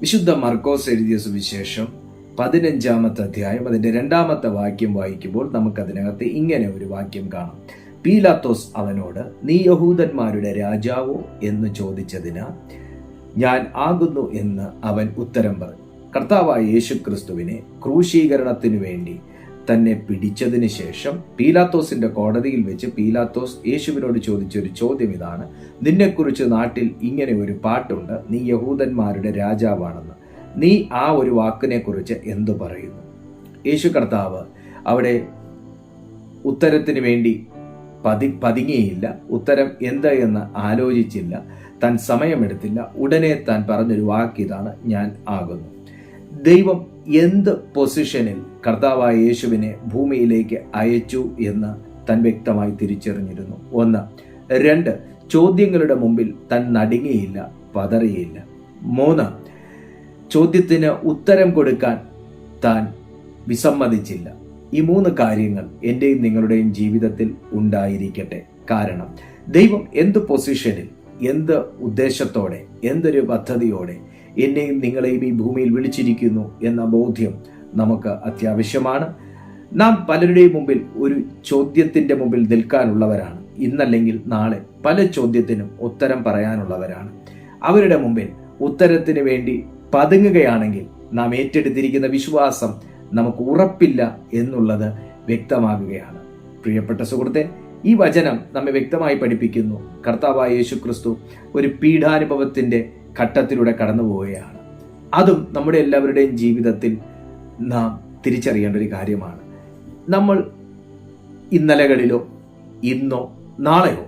വിശുദ്ധ മർക്കോസ് എഴുതിയ സുവിശേഷം പതിനഞ്ചാമത്തെ അധ്യായം അതിന്റെ രണ്ടാമത്തെ വാക്യം വായിക്കുമ്പോൾ നമുക്കതിനകത്ത് ഇങ്ങനെ ഒരു വാക്യം കാണാം. പീലാത്തോസ് അവനോട് നീ യഹൂദന്മാരുടെ രാജാവോ? എന്ന് ചോദിച്ചതിന് ഞാൻ ആകുന്നു എന്ന് അവൻ ഉത്തരം പറഞ്ഞു. കർത്താവായ യേശു ക്രിസ്തുവിനെ ക്രൂശീകരണത്തിനു വേണ്ടി തന്നെ പിടിച്ചതിന് ശേഷം പീലാത്തോസിന്റെ കോടതിയിൽ വെച്ച് പീലാത്തോസ് യേശുവിനോട് ചോദിച്ചൊരു ചോദ്യം ഇതാണ്. നിന്നെക്കുറിച്ച് നാട്ടിൽ ഇങ്ങനെ ഒരു പാട്ടുണ്ട്. നീ യഹൂദന്മാരുടെ രാജാവാണെന്ന്. നീ ആ ഒരു വാക്കിനെക്കുറിച്ച് എന്തു പറയുന്നു? യേശു കർത്താവ് അവിടെ ഉത്തരത്തിന് വേണ്ടി പതി പതുങ്ങിയില്ല. ഉത്തരം എന്ത് എന്ന് ആലോചിച്ചില്ല. താൻ സമയമെടുത്തില്ല. ഉടനെ താൻ പറഞ്ഞൊരു വാക്കിതാണ് ഞാൻ ആകുന്നു. ദൈവം എന്ത് പൊസിഷനിൽ കർത്താവായ യേശുവിനെ ഭൂമിയിലേക്ക് അയച്ചു എന്ന് തൻ വ്യക്തമായി തിരിച്ചറിഞ്ഞിരുന്നു. ഒന്ന് രണ്ട് ചോദ്യങ്ങളുടെ മുമ്പിൽ തൻ നടുങ്ങിയില്ല പതറിയില്ല. മൂന്ന് ചോദ്യത്തിന് ഉത്തരം കൊടുക്കാൻ താൻ വിസമ്മതിച്ചില്ല. ഈ മൂന്ന് കാര്യങ്ങൾ എന്റെയും നിങ്ങളുടെയും ജീവിതത്തിൽ ഉണ്ടായിരിക്കട്ടെ. കാരണം ദൈവം എന്ത് പൊസിഷനിൽ എന്ത് ഉദ്ദേശത്തോടെ എന്തൊരു പദ്ധതിയോടെ എന്നെയും നിങ്ങളെയും ഈ ഭൂമിയിൽ വിളിച്ചിരിക്കുന്നു എന്ന ബോധ്യം നമുക്ക് അത്യാവശ്യമാണ്. നാം പലരുടെയും മുമ്പിൽ ഒരു ചോദ്യത്തിന്റെ മുമ്പിൽ നിൽക്കാനുള്ളവരാണ്. ഇന്നല്ലെങ്കിൽ നാളെ പല ചോദ്യത്തിനും ഉത്തരം പറയാനുള്ളവരാണ്. അവരുടെ മുമ്പിൽ ഉത്തരത്തിന് വേണ്ടി പതുങ്ങുകയാണെങ്കിൽ നാം ഏറ്റെടുത്തിരിക്കുന്ന വിശ്വാസം നമുക്ക് ഉറപ്പില്ല എന്നുള്ളത് വ്യക്തമാകുകയാണ്. പ്രിയപ്പെട്ട സുഹൃത്തെ ഈ വചനം നമ്മെ വ്യക്തമായി പഠിപ്പിക്കുന്നു. കർത്താവായ യേശു ക്രിസ്തു ഒരു പീഡാനുഭവത്തിന്റെ ഘട്ടത്തിലൂടെ കടന്നു പോവുകയാണ് അതും നമ്മുടെ എല്ലാവരുടെയും ജീവിതത്തിൽ നാം തിരിച്ചറിയേണ്ട ഒരു കാര്യമാണ്. നമ്മൾ ഇന്നലകളിലോ ഇന്നോ നാളെയോ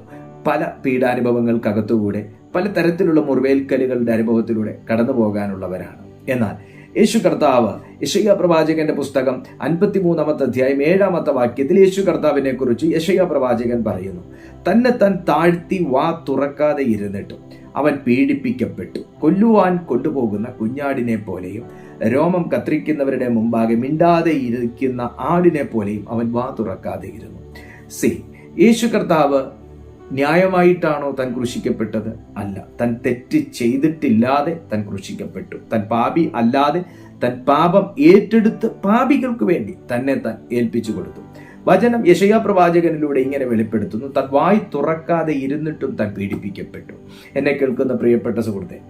പല പീഡാനുഭവങ്ങൾക്കകത്തുകൂടെ പല തരത്തിലുള്ള മുറിവേൽക്കലുകളുടെ അനുഭവത്തിലൂടെ കടന്നു പോകാനുള്ളവരാണ് എന്നാൽ യേശു കർത്താവ് യശയ്യ പ്രവാചകന്റെ പുസ്തകം അൻപത്തിമൂന്നാമത്തെ അധ്യായം ഏഴാമത്തെ വാക്യത്തിൽ യേശു കർത്താവിനെ കുറിച്ച് യശയ്യ പ്രവാചകൻ പറയുന്നു തന്നെ താൻ താഴ്ത്തി വാ തുറക്കാതെ ഇരുന്നിട്ടും അവൻ പീഡിപ്പിക്കപ്പെട്ടു. കൊല്ലുവാൻ കൊണ്ടുപോകുന്ന കുഞ്ഞാടിനെ പോലെയും രോമം കത്രിക്കുന്നവരുടെ മുമ്പാകെ മിണ്ടാതെ ഇരിക്കുന്ന ആടിനെ പോലെയും അവൻ വാ തുറക്കാതെ ഇരുന്നു. സി യേശു കർത്താവ് ന്യായമായിട്ടാണോ താൻ ക്രൂശിക്കപ്പെട്ടത് അല്ല. താൻ തെറ്റ് ചെയ്തിട്ടില്ലാതെ താൻ ക്രൂശിക്കപ്പെട്ടു താൻ പാപി അല്ലാതെ താൻ പാപം ഏറ്റെടുത്ത് പാപികൾക്ക് വേണ്ടി തന്നെ താൻ ഏൽപ്പിച്ചു കൊടുത്തു. വചനം യശയാ പ്രവാചകനിലൂടെ ഇങ്ങനെ വെളിപ്പെടുത്തുന്നു. താൻ വായി തുറക്കാതെ ഇരുന്നിട്ടും താൻ പീഡിപ്പിക്കപ്പെട്ടു. എന്നെ കേൾക്കുന്ന പ്രിയപ്പെട്ട സുഹൃത്തെ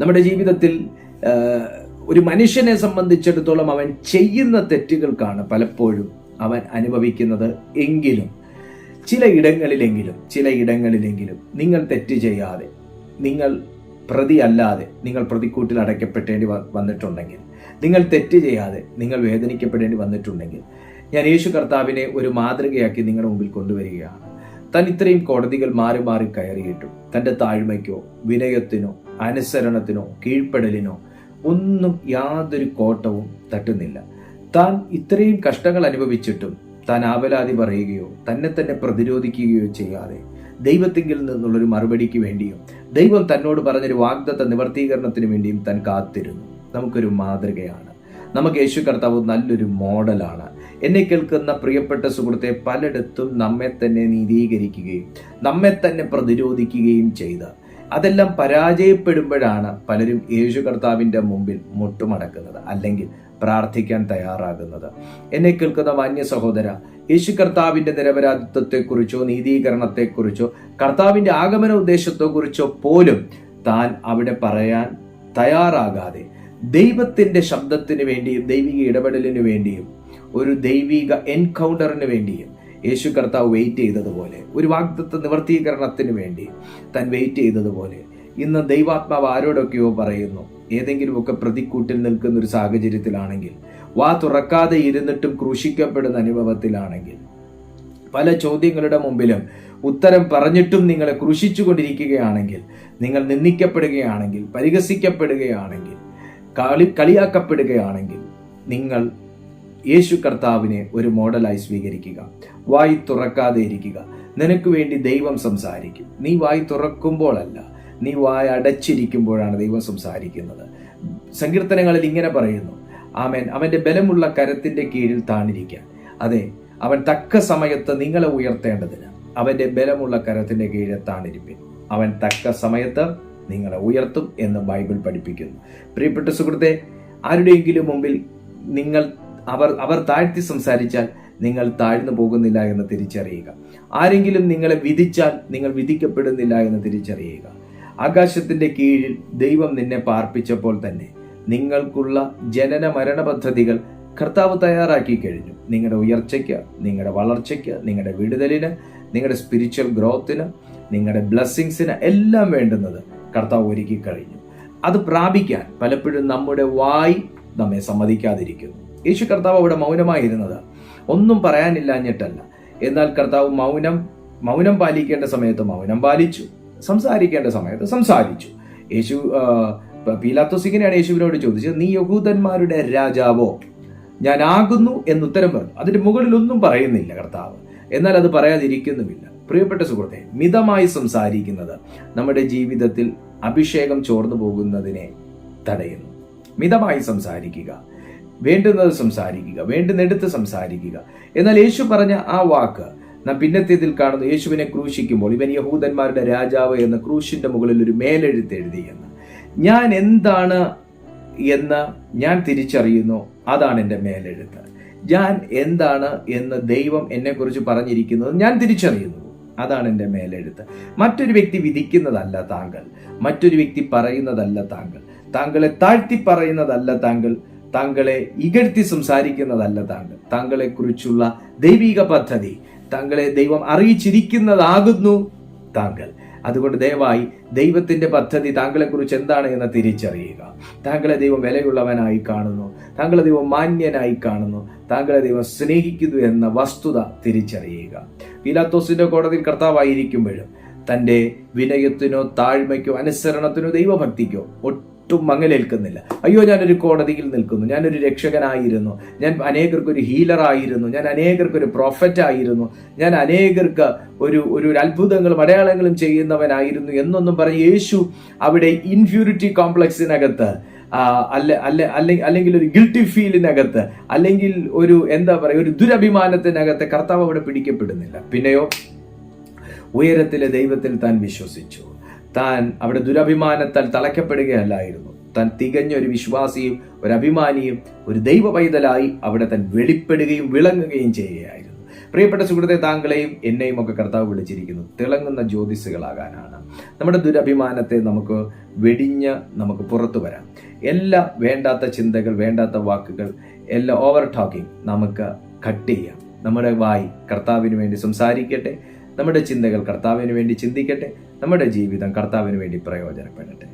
നമ്മുടെ ജീവിതത്തിൽ ഒരു മനുഷ്യനെ സംബന്ധിച്ചിടത്തോളം അവൻ ചെയ്യുന്ന തെറ്റുകൾക്കാണ് പലപ്പോഴും അവൻ അനുഭവിക്കുന്നത്. എങ്കിലും ചില ഇടങ്ങളിലെങ്കിലും ചില ഇടങ്ങളിലെങ്കിലും നിങ്ങൾ തെറ്റ് ചെയ്യാതെ നിങ്ങൾ പ്രതി അല്ലാതെ നിങ്ങൾ പ്രതിക്കൂട്ടിൽ അടയ്ക്കപ്പെടേണ്ടി വന്നിട്ടുണ്ടെങ്കിൽ നിങ്ങൾ തെറ്റ് ചെയ്യാതെ നിങ്ങൾ വേദനിക്കപ്പെടേണ്ടി വന്നിട്ടുണ്ടെങ്കിൽ ഞാൻ യേശു കർത്താവിനെ ഒരു മാതൃകയാക്കി നിങ്ങളുടെ മുമ്പിൽ കൊണ്ടുവരികയാണ്. താൻ ഇത്രയും കോടതികൾ മാറി മാറി കയറിയിട്ടും തന്റെ താഴ്മയ്ക്കോ വിനയത്തിനോ അനുസരണത്തിനോ കീഴ്പ്പെടലിനോ ഒന്നും യാതൊരു കോട്ടവും തട്ടുന്നില്ല. താൻ ഇത്രയും കഷ്ടങ്ങൾ അനുഭവിച്ചിട്ടും താൻ ആവലാതി പറയുകയോ തന്നെ തന്നെ പ്രതിരോധിക്കുകയോ ചെയ്യാതെ ദൈവത്തിങ്കിൽ നിന്നുള്ളൊരു മറുപടിക്ക് വേണ്ടിയും ദൈവം തന്നോട് പറഞ്ഞൊരു വാഗ്ദത്ത നിവർത്തീകരണത്തിന് വേണ്ടിയും താൻ കാത്തിരുന്നു. നമുക്കൊരു മാതൃകയാണ്. നമുക്ക് യേശു കർത്താവ് നല്ലൊരു മോഡലാണ്. എന്നെ കേൾക്കുന്ന പ്രിയപ്പെട്ട സുഹൃത്തെ പലയിടത്തും നമ്മെ തന്നെ നീതീകരിക്കുകയും നമ്മെ തന്നെ പ്രതിരോധിക്കുകയും ചെയ്ത. അതെല്ലാം പരാജയപ്പെടുമ്പോഴാണ് പലരും യേശു കർത്താവിന്റെ മുമ്പിൽ മുട്ടുമടക്കുന്നത്. അല്ലെങ്കിൽ പ്രാർത്ഥിക്കാൻ തയ്യാറാകുന്നത്. എന്നെ കേൾക്കുന്ന മാന്യ സഹോദര യേശു കർത്താവിന്റെ നിരപരാധിത്വത്തെക്കുറിച്ചോ നീതീകരണത്തെക്കുറിച്ചോ കർത്താവിന്റെ ആഗമന ഉദ്ദേശത്തെക്കുറിച്ചോ പോലും താൻ അവിടെ പറയാൻ തയ്യാറാകാതെ ദൈവത്തിന്റെ ശബ്ദത്തിന് വേണ്ടിയും ദൈവിക ഇടപെടലിന് വേണ്ടിയും ഒരു ദൈവിക എൻകൗണ്ടറിന് വേണ്ടിയും യേശു കർത്താവ് വെയിറ്റ് ചെയ്തതുപോലെ ഒരു വാഗ്ദത്ത നിവർത്തീകരണത്തിന് വേണ്ടി താൻ വെയിറ്റ് ചെയ്തതുപോലെ ഇന്ന് ദൈവാത്മാവ് ആരോടൊക്കെയോ പറയുന്നു ഏതെങ്കിലുമൊക്കെ പ്രതിക്കൂട്ടിൽ നിൽക്കുന്ന ഒരു സാഹചര്യത്തിലാണെങ്കിൽ വാ തുറക്കാതെ ഇരുന്നിട്ടും ക്രൂശിക്കപ്പെടുന്ന അനുഭവത്തിലാണെങ്കിൽ പല ചോദ്യങ്ങളുടെ മുമ്പിലും ഉത്തരം പറഞ്ഞിട്ടും നിങ്ങളെ ക്രൂശിച്ചുകൊണ്ടിരിക്കുകയാണെങ്കിൽ നിങ്ങൾ നിന്ദിക്കപ്പെടുകയാണെങ്കിൽ പരിഹസിക്കപ്പെടുകയാണെങ്കിൽ കളി കളിയാക്കപ്പെടുകയാണെങ്കിൽ നിങ്ങൾ യേശു കർത്താവിനെ ഒരു മോഡലായി സ്വീകരിക്കുക. വായി തുറക്കാതെ ഇരിക്കുക. നിനക്ക് വേണ്ടി ദൈവം സംസാരിക്കും. നീ വായി തുറക്കുമ്പോഴല്ല നീ വായ അടച്ചിരിക്കുമ്പോഴാണ് ദൈവം സംസാരിക്കുന്നത്. സങ്കീർത്തനങ്ങളിൽ ഇങ്ങനെ പറയുന്നു ആമേൻ. അവന്റെ ബലമുള്ള കരത്തിന്റെ കീഴിൽ താണിരിക്കാൻ. അതെ അവൻ തക്ക സമയത്ത് നിങ്ങളെ ഉയർത്തേണ്ടതിന് അവന്റെ ബലമുള്ള കരത്തിന്റെ കീഴിൽ താണിരിപ്പിൻ. അവൻ തക്ക സമയത്ത് നിങ്ങളെ ഉയർത്തും എന്ന് ബൈബിൾ പഠിപ്പിക്കുന്നു. പ്രിയപ്പെട്ട സുഹൃത്തെ ആരുടെയെങ്കിലും മുമ്പിൽ നിങ്ങൾ അവർ അവർ താഴ്ത്തി സംസാരിച്ചാൽ നിങ്ങൾ താഴ്ന്നു പോകുന്നില്ല എന്ന് തിരിച്ചറിയുക. ആരെങ്കിലും നിങ്ങളെ വിധിച്ചാൽ നിങ്ങൾ വിധിക്കപ്പെടുന്നില്ല എന്ന് തിരിച്ചറിയുക. ആകാശത്തിന്റെ കീഴിൽ ദൈവം നിന്നെ പാർപ്പിച്ചപ്പോൾ തന്നെ നിങ്ങൾക്കുള്ള ജനന മരണ പദ്ധതികൾ കർത്താവ് തയ്യാറാക്കി കഴിഞ്ഞു. നിങ്ങളുടെ ഉയർച്ചയ്ക്ക് നിങ്ങളുടെ വളർച്ചയ്ക്ക് നിങ്ങളുടെ വിടുതലിന് നിങ്ങളുടെ സ്പിരിച്വൽ ഗ്രോത്തിന് നിങ്ങളുടെ ബ്ലെസ്സിങ്സിന് എല്ലാം വേണ്ടുന്നത് കർത്താവ് ഒരുക്കി കഴിഞ്ഞു. അത് പ്രാപിക്കാൻ പലപ്പോഴും നമ്മുടെ വായി നമ്മെ സമ്മതിക്കാതിരിക്കുന്നു. യേശു കർത്താവ് അവിടെ മൗനമായിരുന്നത്. ഒന്നും പറയാനില്ലാഞ്ഞിട്ടല്ല. എന്നാൽ കർത്താവ് മൗനം മൗനം പാലിക്കേണ്ട സമയത്ത് മൗനം പാലിച്ചു. സംസാരിക്കേണ്ട സമയത്ത് സംസാരിച്ചു. യേശു പീലാത്തോസ് ഇങ്ങനെയാണ് യേശുവിനോട് ചോദിച്ചത് നീ യഹൂദന്മാരുടെ രാജാവോ? ഞാനാകുന്നു എന്ന് ഉത്തരം പറഞ്ഞു. അതിന്റെ മുകളിൽ ഒന്നും പറയുന്നില്ല കർത്താവ്. എന്നാൽ അത് പറയാതിരിക്കുന്നുമില്ല. പ്രിയപ്പെട്ട സുഹൃത്തെ മിതമായി സംസാരിക്കുന്നത് നമ്മുടെ ജീവിതത്തിൽ അഭിഷേകം ചോർന്നു പോകുന്നതിനെ തടയുന്നു. മിതമായി സംസാരിക്കുക വേണ്ടുന്നത് സംസാരിക്കുക വേണ്ടുന്നെടുത്ത് സംസാരിക്കുക. എന്നാൽ യേശു പറഞ്ഞ ആ വാക്ക് നാം പിന്നത്തേതിൽ കാണുന്നു യേശുവിനെ ക്രൂശിക്കുമ്പോൾ ഇവൻ യഹൂദന്മാരുടെ രാജാവ് എന്ന ക്രൂശിന്റെ മുകളിൽ ഒരു മേലെഴുത്ത് എഴുതി എന്ന്. ഞാൻ എന്താണ് എന്ന് ഞാൻ തിരിച്ചറിയുന്നു അതാണ് എന്റെ മേലെഴുത്ത്. ഞാൻ എന്താണ് എന്ന് ദൈവം എന്നെക്കുറിച്ച് പറഞ്ഞിരിക്കുന്നത് ഞാൻ തിരിച്ചറിയുന്നു അതാണ് എന്റെ മേലെഴുത്ത്. മറ്റൊരു വ്യക്തി വിധിക്കുന്നതല്ല താങ്കൾ മറ്റൊരു വ്യക്തി പറയുന്നതല്ല താങ്കൾ താങ്കളെ താഴ്ത്തി പറയുന്നതല്ല താങ്കൾ താങ്കളെ ഇകഴ്ത്തി സംസാരിക്കുന്നതല്ല താങ്കൾ. താങ്കളെക്കുറിച്ചുള്ള ദൈവിക പദ്ധതി താങ്കളെ ദൈവം അറിയിച്ചിരിക്കുന്നതാകുന്നു താങ്കൾ. അതുകൊണ്ട് ദയവായി ദൈവത്തിന്റെ പദ്ധതി താങ്കളെക്കുറിച്ച് എന്താണ് എന്ന് തിരിച്ചറിയുക. താങ്കളെ ദൈവം വിലയുള്ളവനായി കാണുന്നു. താങ്കളെ ദൈവം മാന്യനായി കാണുന്നു. താങ്കളെ ദൈവം സ്നേഹിക്കുന്നു എന്ന വസ്തുത തിരിച്ചറിയുക. പീലാത്തോസിന്റെ കോടതിയിൽ കർത്താവായിരിക്കുമ്പോഴും തന്റെ വിനയത്തിനോ താഴ്മയ്ക്കോ അനുസരണത്തിനോ ദൈവഭക്തിക്കോ ഒട്ടും മങ്ങലേൽക്കുന്നില്ല. അയ്യോ ഞാനൊരു കോടതിയിൽ നിൽക്കുന്നു. ഞാനൊരു രക്ഷകനായിരുന്നു. ഞാൻ അനേകർക്ക് ഒരു ഹീലറായിരുന്നു. ഞാൻ അനേകർക്ക് ഒരു പ്രൊഫറ്റ് ആയിരുന്നു. ഞാൻ അനേകർക്ക് ഒരു ഒരു അത്ഭുതങ്ങളും അടയാളങ്ങളും ചെയ്യുന്നവനായിരുന്നു എന്നൊന്നും പറഞ്ഞ് യേശു അവിടെ ഇൻഫ്യൂരിറ്റി കോംപ്ലക്സിനകത്ത് അല്ല അല്ല അല്ലെങ്കിൽ അല്ലെങ്കിൽ ഒരു ഗിൽട്ടി ഫീലിനകത്ത് അല്ലെങ്കിൽ ഒരു എന്താ പറയുക ഒരു ദുരഭിമാനത്തിനകത്ത് കർത്താവ് അവിടെ പിടിക്കപ്പെടുന്നില്ല. പിന്നെയോ ഉയരത്തിലെ ദൈവത്തിൽ താൻ വിശ്വസിച്ചു. താൻ അവിടെ ദുരഭിമാനത്താൽ തളയ്ക്കപ്പെടുകയല്ലായിരുന്നു. താൻ തികഞ്ഞ ഒരു വിശ്വാസിയും ഒരു അഭിമാനിയും ഒരു ദൈവ പൈതലായി അവിടെ താൻ വെളിപ്പെടുകയും വിളങ്ങുകയും ചെയ്യുകയായിരുന്നു. പ്രിയപ്പെട്ട സുഹൃത്തെ താങ്കളെയും എന്നെയും ഒക്കെ കർത്താവ് വിളിച്ചിരിക്കുന്നു. തിളങ്ങുന്ന ജ്യോതിസുകളാകാനാണ് നമ്മുടെ ദുരഭിമാനത്തെ നമുക്ക് വെടിഞ്ഞ് നമുക്ക് പുറത്തു വരാം. എല്ലാ വേണ്ടാത്ത ചിന്തകൾ വേണ്ടാത്ത വാക്കുകൾ എല്ലാ ഓവർ ടോക്കിംഗ് നമുക്ക് കട്ട് ചെയ്യാം. നമ്മുടെ വായി കർത്താവിന് വേണ്ടി സംസാരിക്കട്ടെ. നമ്മുടെ ചിന്തകൾ കർത്താവിന് വേണ്ടി ചിന്തിക്കട്ടെ നമ്മുടെ ജീവിതം കർത്താവിന് വേണ്ടി പ്രയോജനപ്പെടട്ടെ.